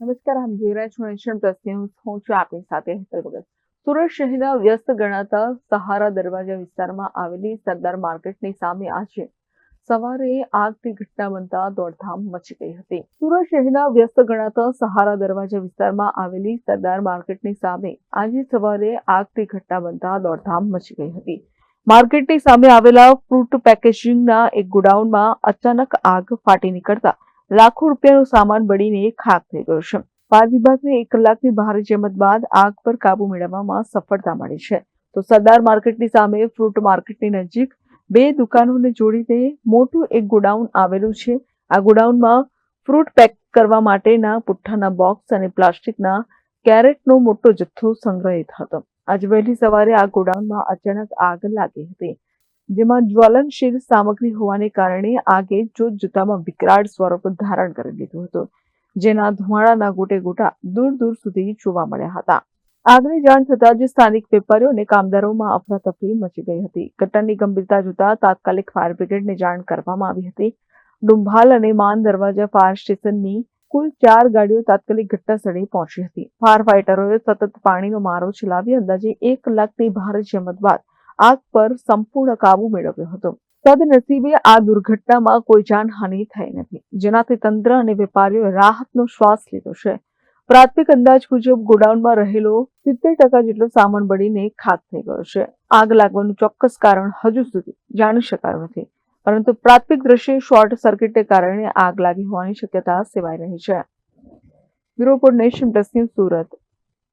નમસ્કાર, આમ જોઈ રહ્યા છો નેશન પ્લસ હું છું આપની સાથે હેતલ ભગત. સુરત શહેરના વ્યસ્ત ગણાતા સહારા દરવાજા વિસ્તારમાં આવેલી સરદાર માર્કેટની સામે આજે સવારે આગની ઘટના બનતા દોડધામ મચી ગઈ હતી. સુરત શહેરના વ્યસ્ત ગણાતા સહારા દરવાજા વિસ્તારમાં આવેલી સરદાર માર્કેટની સામે આજે સવારે આગની ઘટના બનતા દોડધામ મચી ગઈ હતી. માર્કેટની સામે આવેલા ફ્રૂટ પેકેજિંગના એક ગોડાઉનમાં અચાનક આગ ફાટી નીકળતા લાખો રૂપિયાનો સામાન બળીને ખાક થઈ ગયો છે. ફાયર વિભાગને એક કલાકની ભારે જહેમત બાદ આગ પર કાબુ મેળવવામાં સફળતા મળી છે. તો સરદાર માર્કેટની સામે ફ્રૂટ માર્કેટની નજીક બે દુકાનોને જોડીને મોટું એક ગોડાઉન આવેલું છે. આ ગોડાઉનમાં ફ્રૂટ પેક કરવા માટેના પુઠ્ઠાના બોક્સ અને પ્લાસ્ટિકના કેરેટનો મોટો જથ્થો સંગ્રહિત હતો. આજે વહેલી સવારે આ ગોડાઉનમાં અચાનક આગ લાગી હતી. જેમાં જ્વલનશીલ સામગ્રી હોવાને કારણે આગે જોત જોતામાં વિકરાળ સ્વરૂપ ધારણ કરી લીધું હતું, જેના ધુમાડાના ગોટે ગોટા દૂર દૂર સુધી જોવા મળ્યા હતા. આગની જાણ થતાં જ સ્થાનિક વેપારીઓ અને કામદારોમાં અફરાતફરી મચી ગઈ હતી. ઘટનાની ગંભીરતા જોતા તાત્કાલિક ફાયર બ્રિગેડને જાણ કરવામાં આવી હતી. ડુંભાલ અને માન દરવાજા ફાયર સ્ટેશનની કુલ ચાર ગાડીઓ તાત્કાલિક ઘટનાસ્થળે પહોંચી હતી. ફાયર ફાઇટરોએ સતત પાણીનો મારો ચલાવી અંદાજે એક લાખની ભારે જહેમત બાદ આગ પર સંપૂર્ણ કાબુ મેળવ્યો હતો. સદનસીબે આ દુર્ઘટનામાં કોઈ જાનહાનિ થઈ નથી. જેનાથી તંત્ર અને વેપારીઓએ રાહતનો શ્વાસ લીધો છે. પ્રાથમિક અંદાજ મુજબ ગોડાઉનમાં રહેલો સિત્તેર ટકા જેટલો સામાન બળીને ખાક થઈ ગયો છે. આગ લાગવાનું ચોક્કસ કારણ હજુ સુધી જાણી શકાયું નથી. પરંતુ પ્રાથમિક દ્રશ્ય શોર્ટ સર્કિટને કારણે આગ લાગી હોવાની શક્યતા સેવાઈ રહી છે. Bureau nation plus news Surat.